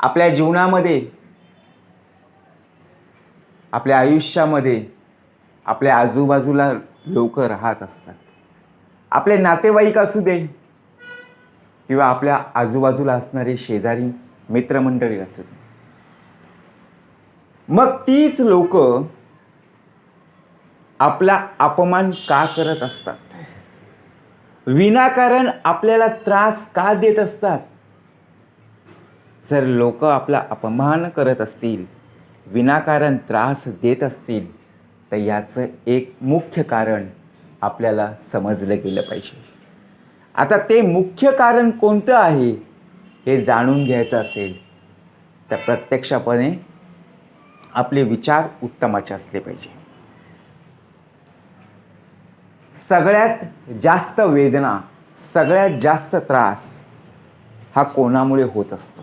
आपल्या जीवनामध्ये आपल्या आयुष्यामध्ये आपल्या आजूबाजूला लोक राहत असतात. आपले नातेवाईक असू दे किंवा आपल्या आजूबाजूला असणारे शेजारी मित्रमंडळी असू दे. मग तीच लोक आपला अपमान का करत असतात? विनाकारण आपल्याला त्रास का देत असतात? जर लोक आपला अपमान करत असतील विनाकारण त्रास देत असतील तर याचं एक मुख्य कारण आपल्याला समजलं गेलं पाहिजे. आता ते मुख्य कारण कोणतं आहे हे जाणून घ्यायचं असेल तर प्रत्यक्षपणे आपले विचार उत्तमाचे असले पाहिजे. सगळ्यात जास्त वेदना सगळ्यात जास्त त्रास हा कोणामुळे होत असतो?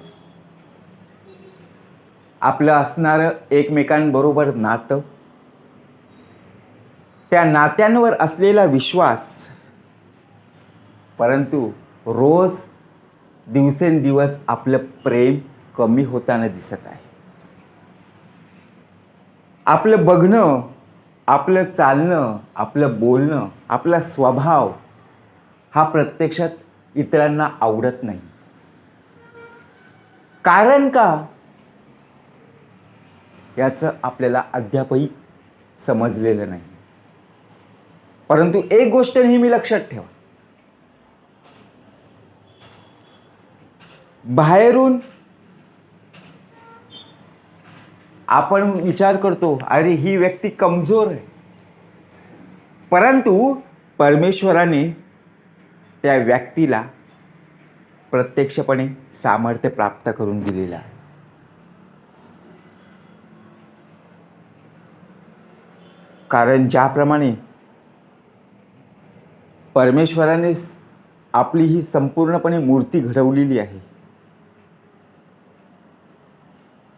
आपलं असणारं एकमेकांबरोबर नातं. त्या नात्यांवर असलेला विश्वास. परंतु रोज दिवसेंदिवस आपलं प्रेम कमी होताना दिसत आहे. आपलं बघणं आपलं चालणं आपलं बोलणं आपला स्वभाव हा प्रत्यक्षात इतरांना आवडत नाही. कारण का? याचं आपल्याला अद्यापही समजलेलं नाही. परंतु एक गोष्ट नेहमी लक्षात ठेवा. बाहेरून आपण विचार करतो अरे ही व्यक्ती कमजोर आहे. परंतु परमेश्वराने त्या व्यक्तीला प्रत्यक्षपणे सामर्थ्य प्राप्त करून दिलेलं आहे. कारण ज्याप्रमाणे परमेश्वराने आपली ही संपूर्णपणे मूर्ती घडवलेली आहे.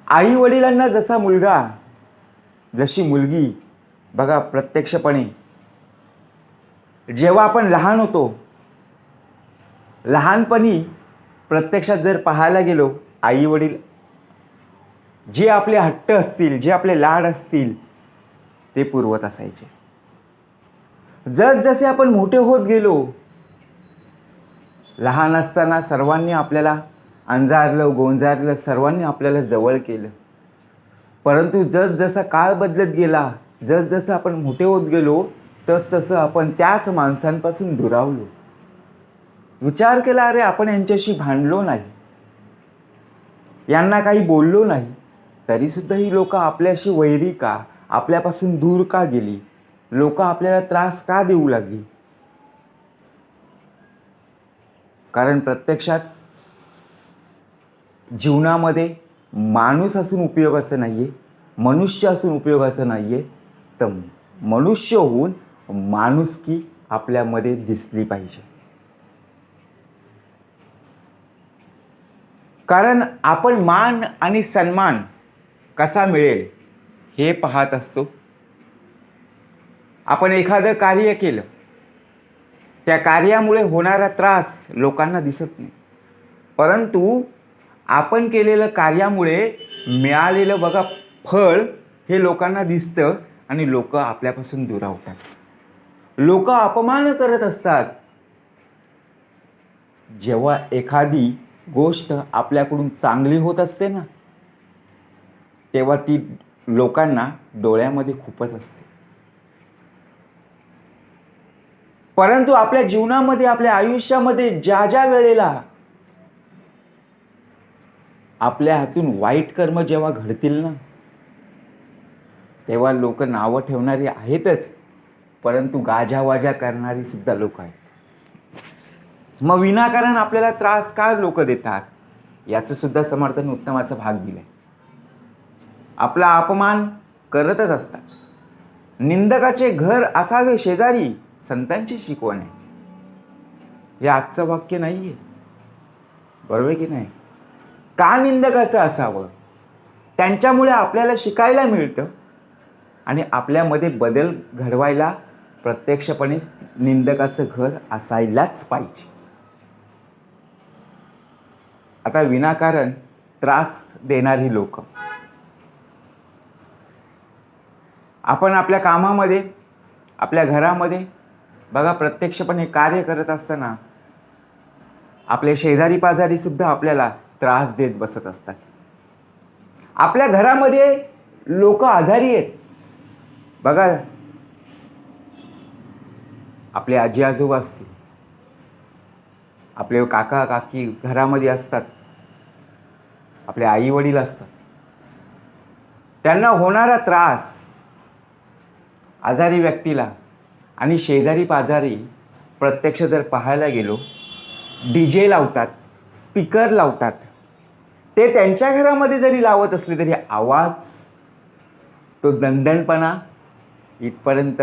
आई वडिलांना जसा मुलगा जशी मुलगी बघा प्रत्यक्षपणे जेव्हा आपण लहान होतो लहानपणी प्रत्यक्षात जर पाहायला गेलो आई वडील जे आपले हट्ट असतील जे आपले लाड असतील ते पुरवत असायचे. जसजसे आपण मोठे होत गेलो लहान असताना सर्वांनी आपल्याला अंजारलं गोंजारलं सर्वांनी आपल्याला जवळ केलं. परंतु जसजसा काळ बदलत गेला जसजसं आपण मोठे होत गेलो तसतसं आपण त्याच माणसांपासून दुरावलो. विचार केला अरे आपण यांच्याशी भांडलो नाही. यांना काही बोललो नाही. तरीसुद्धा ही लोक आपल्याशी वैरी का? आपल्यापासून दूर का गेली? लोक आपल्याला त्रास का देऊ लागली? कारण प्रत्यक्षात जीवनामध्ये माणूस असून उपयोगाचं नाही आहे मनुष्य असून उपयोगाचं नाही आहे तर मनुष्य होऊन माणुसकी आपल्यामध्ये दिसली पाहिजे. कारण आपण मान आणि सन्मान कसा मिळेल? हे पाहत असतो. आपण एखादं कार्य केलं. त्या कार्यामुळे होणारा त्रास लोकांना दिसत नाही. परंतु आपण केलेलं कार्यामुळे मिळालेलं बघा फळ हे लोकांना दिसतं आणि लोक आपल्यापासून दुरावतात लोक अपमान करत असतात. जेव्हा एखादी गोष्ट आपल्याकडून चांगली होत असते ना तेव्हा ती लोकांना डोळ्यामध्ये खूपच असते. परंतु आपल्या जीवनामध्ये आपल्या आयुष्यामध्ये ज्या ज्या वेळेला आपल्या हातून वाईट कर्म जेव्हा घडतील ना तेव्हा लोक नावं ठेवणारी आहेतच परंतु गाजावाजा करणारी सुद्धा लोक आहेत. मग विनाकारण आपल्याला त्रास का लोक देतात? याचं सुद्धा समर्थन उत्तमाचा भाग दिलाय. आपला अपमान करतच असतात. निंदकाचे घर असावे शेजारी संतांची शिकवण आहे. हे आजचं वाक्य नाही आहे बरोबर आहे की नाही? का निंदकाचं असावं? त्यांच्यामुळे आपल्याला शिकायला मिळतं आणि आपल्यामध्ये बदल घडवायला प्रत्यक्षपणे निंदकाचं घर असायलाच पाहिजे. आता विनाकारण त्रास देणारी लोक. आपण आपल्या कामामध्ये आपल्या घरामध्ये बघा प्रत्यक्षपणे कार्य करत असताना आपले शेजारी पाजारीसुद्धा आपल्याला त्रास देत बसत असतात. आपल्या घरामध्ये लोक आजारी आहेत. बघा आपले आजी आजोबा असतील आपले काका काकी घरामध्ये असतात आपले आई वडील असतात त्यांना होणारा त्रास आजारी व्यक्तीला आणि शेजारी पाजारी प्रत्यक्ष जर पाहायला गेलो डी जे लावतात स्पीकर लावतात ते त्यांच्या घरामध्ये जरी लावत असले तरी आवाज तो दणदणपणा इथपर्यंत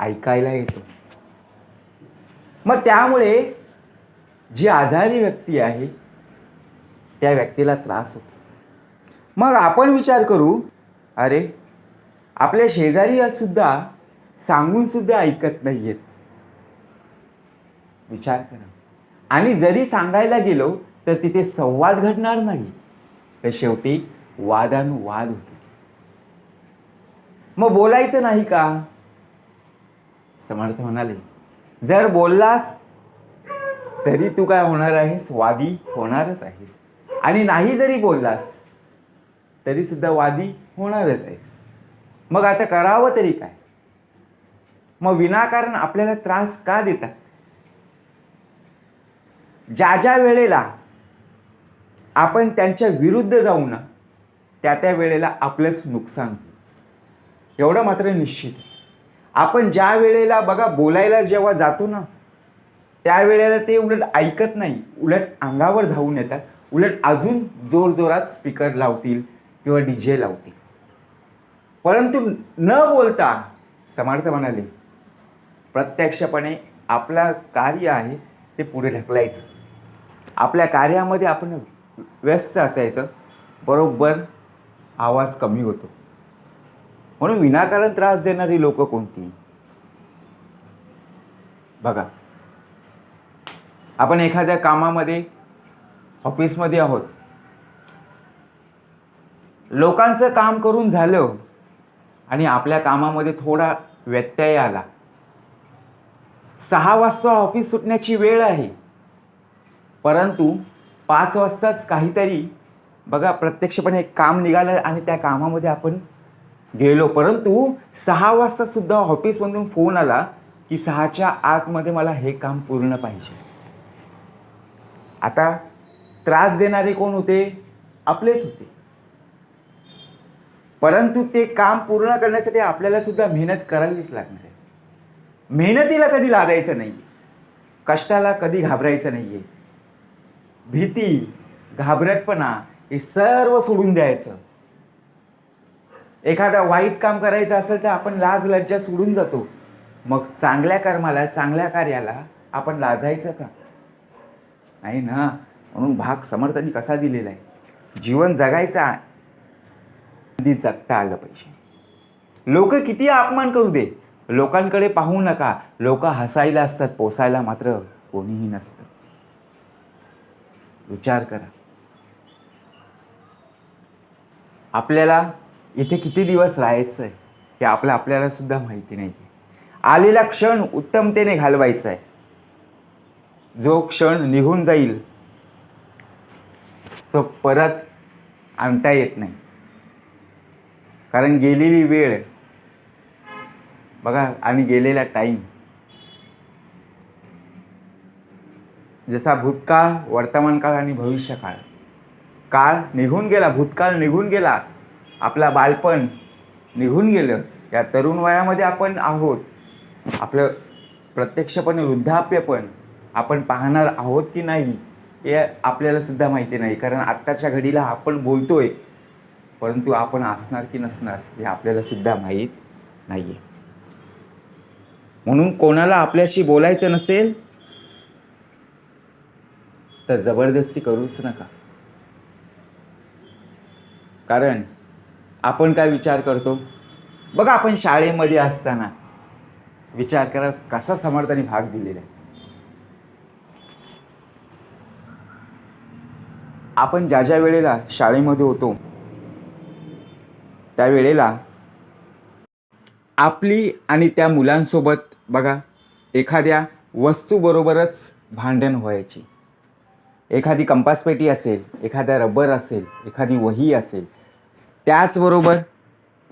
ऐकायला येतो. मग त्यामुळे जी आजारी व्यक्ती आहे त्या व्यक्तीला त्रास होतो. मग आपण विचार करू अरे आपल्या शेजारी सुद्धा सांगून सुद्धा ऐकत नाही आहेत विचार करा. आणि जरी सांगायला गेलो तर तिथे संवाद घडणार नाही. तर शेवटी वादानुवाद होते. मग बोलायचं नाही का? समर्थ म्हणाले जर बोललास तरी तू काय होणार आहेस? वादी होणारच आहेस. आणि नाही जरी बोललास तरी सुद्धा वादी होणारच आहेस. मग आता करावं तरी काय? मग विनाकारण आपल्याला त्रास का देतात? ज्या ज्या वेळेला आपण त्यांच्या विरुद्ध जाऊ ना त्या त्या वेळेला आपलंच नुकसान होईल. एवढं मात्र निश्चित आपण ज्या वेळेला बघा बोलायला जेव्हा जातो ना त्यावेळेला ते उलट ऐकत नाही. उलट अंगावर धावून येतात. उलट अजून जोरजोरात स्पीकर लावतील किंवा डी जे लावतील. परंतु न बोलता समर्थ म्हणाले प्रत्यक्षपणे आपलं कार्य आहे ते पुढे ढकलायचं. आपल्या कार्यामध्ये आपण व्यस्त असायचं बरोबर आवाज कमी होतो. म्हणून विनाकारण त्रास देणारी लोक कोणती? बघा आपण एखाद्या कामामध्ये ऑफिसमध्ये आहोत. लोकांचं काम करून झालं आणि आपल्या कामामध्ये थोडा व्यत्यय आला. सहा वाजता ऑफिस सुटण्याची वेळ आहे. परंतु पाच वाजताच काहीतरी बघा प्रत्यक्षपणे एक काम निघालं आणि त्या कामामध्ये आपण गेलो. परंतु सहा वाजतासुद्धा ऑफिसमधून फोन आला की सहाच्या आतमध्ये मला हे काम पूर्ण पाहिजे. आता त्रास देणारे कोण होते? आपलेच होते. परंतु ते काम पूर्ण करण्यासाठी आपल्याला सुद्धा मेहनत करावीच लागणार आहे. मेहनतीला कधी लाजायचं नाही कष्टाला कधी घाबरायचं नाही आहे भीती घाबरटपणा हे सर्व सोडून द्यायचं. एखादा वाईट काम करायचं असेल तर आपण लाज लज्जा सोडून जातो. मग चांगल्या कर्माला चांगल्या कार्याला आपण लाजायचं का? नाही ना. म्हणून भाग समर्थांनी कसा दिलेला आहे? जीवन जगायचा कधी जगता आलं पाहिजे. लोक किती अपमान करू दे. लोकांकडे पाहू नका. लोक हसायला असतात पोसायला मात्र कोणीही नसतं. विचार करा. आपल्याला इथे किती दिवस राहायचं आहे हे आपलं आपल्याला सुद्धा माहिती नाही आलेला क्षण उत्तमतेने घालवायचा आहे जो क्षण निघून जाईल तो परत आणता येत नाही. कारण गेलेली वेळ बघा आणि गेलेला टाईम जसा भूतकाळ वर्तमानकाळ आणि भविष्यकाळ. काळ निघून गेला भूतकाळ निघून गेला आपला बालपण निघून गेलं. या तरुण वयामध्ये आपण आहोत. आपलं प्रत्यक्षपणे वृद्धाप्य पण आपण पाहणार आहोत की नाही हे आपल्याला सुद्धा माहिती नाही. कारण आत्ताच्या घडीला आपण बोलतोय परंतु आपण असणार की नसणार हे आपल्याला सुद्धा माहीत नाही आहे म्हणून कोणाला आपल्याशी बोलायचं नसेल तर जबरदस्ती करूच नका. कारण आपण काय विचार करतो? बघा आपण शाळेमध्ये असताना विचार करा कसा समर्थाने भाग दिलेला आहे. आपण ज्या ज्या वेळेला शाळेमध्ये होतो त्यावेळेला आपली आणि त्या मुलांसोबत बघा एखाद्या वस्तूबरोबरच भांडण व्हायची. एखादी कंपासपेटी असेल एखादा रबर असेल एखादी वही असेल त्याचबरोबर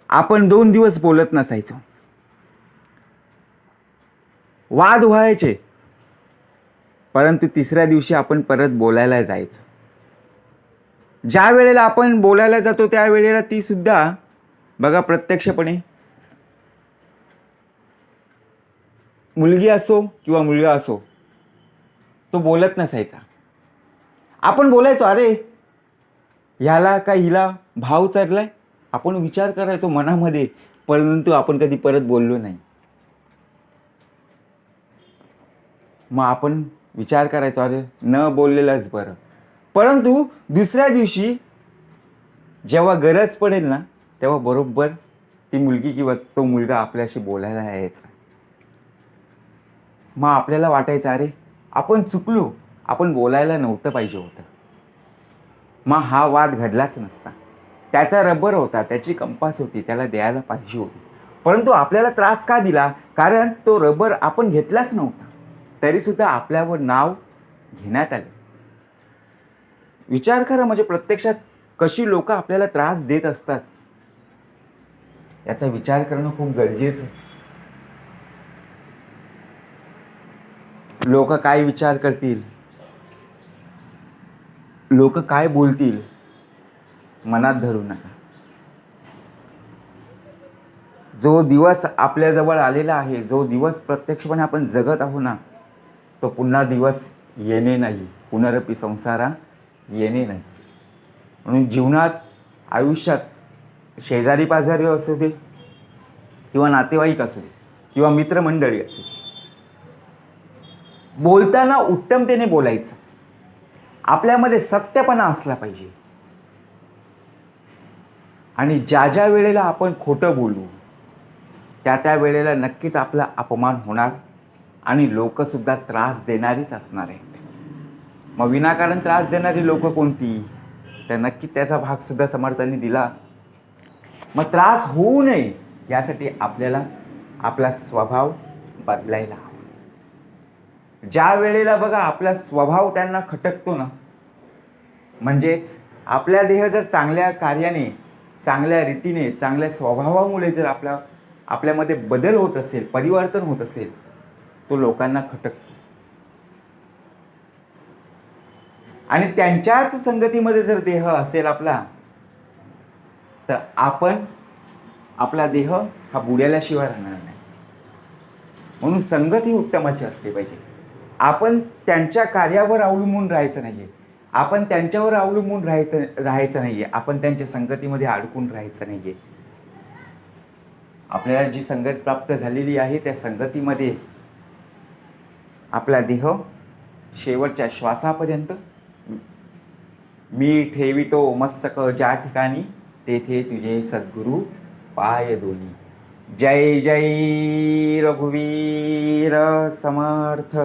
आपण दोन दिवस बोलत नसायचो. वाद व्हायचे. परंतु तिसऱ्या दिवशी आपण परत बोलायला जायचो. ज्या वेळेला आपण बोलायला जातो त्यावेळेला ती सुद्धा बघा प्रत्यक्षपणे. मुलगी असो किंवा मुलगा असो तो बोलत नसायचा. आपण बोलायचो अरे ह्याला का हिला भाव चढलाय? आपण विचार करायचो मनामध्ये परंतु आपण कधी परत बोललो नाही. मग आपण विचार करायचो अरे न बोललेलंच बरं. परंतु दुसऱ्या दिवशी जेव्हा गरज पडेल ना तेव्हा बरोबर ती मुलगी किंवा तो मुलगा आपल्याशी बोलायला यायचा. मग आपल्याला वाटायचं अरे आपण चुकलो. आपण बोलायला नव्हतं पाहिजे होतं. मग हा वाद घडलाच नसता. त्याचा रबर होता त्याची कंपास होती त्याला द्यायला पाहिजे होती. परंतु आपल्याला त्रास का दिला? कारण तो रबर आपण घेतलाच नव्हता. तरीसुद्धा आपल्यावर नाव घेण्यात आले. विचार करा म्हणजे प्रत्यक्षात कशी लोक आपल्याला त्रास देत असतात? याचा विचार करणं खूप गरजेचं लोक काय विचार करतील? लोक काय बोलतील? मनात धरू नका. जो दिवस आपल्याजवळ आलेला आहे जो दिवस प्रत्यक्षपणे आपण जगत आहोत ना तो पुन्हा दिवस येणे नाही. पुनरपी संसारा येणे नाही. म्हणून जीवनात आयुष्यात शेजारी पाजारी असू दे किंवा नातेवाईक असू? दे किंवा मित्रमंडळी असू? दे बोलताना उत्तमतेने बोलायचं. आपल्यामध्ये सत्यपणा असला पाहिजे. आणि ज्या ज्या वेळेला आपण खोटं बोलू त्या त्या वेळेला नक्कीच आपला अपमान होणार आणि लोकसुद्धा त्रास देणारीच असणार आहेत. मग विनाकारण त्रास देणारी लोक कोणती? तर नक्की त्याचा भागसुद्धा समर्थांनी दिला. मग त्रास होऊ नये यासाठी आपल्याला आपला स्वभाव बदलायला हवा. ज्या वेळेला बघा आपला स्वभाव त्यांना खटकतो ना म्हणजेच आपल्या देह जर चांगल्या कार्याने चांगल्या रीतीने चांगल्या स्वभावामुळे जर आपल्या आपल्यामध्ये बदल होत असेल परिवर्तन होत असेल तो लोकांना खटकतो. आणि त्यांच्याच संगतीमध्ये जर देह असेल आपला तर आपण आपला देह हा बुड्याल्याशिवाय राहणार नाही. म्हणून संगत ही उत्तमाची असली पाहिजे. आपण त्यांच्या कार्यावर अवलंबून राहायचं नाही आहे आपण त्यांच्यावर अवलंबून राहायचं राहायचं नाही आहे आपण त्यांच्या संगतीमध्ये अडकून राहायचं नाही आहे आपल्याला जी संगत प्राप्त झालेली आहे त्या संगतीमध्ये आपला देह शेवटच्या श्वासापर्यंत मी ठेवितो मस्तक ज्या ठिकाणी तेथे तुझे सद्गुरू पाय दोन्ही जय जय रघुवीर समर्थ.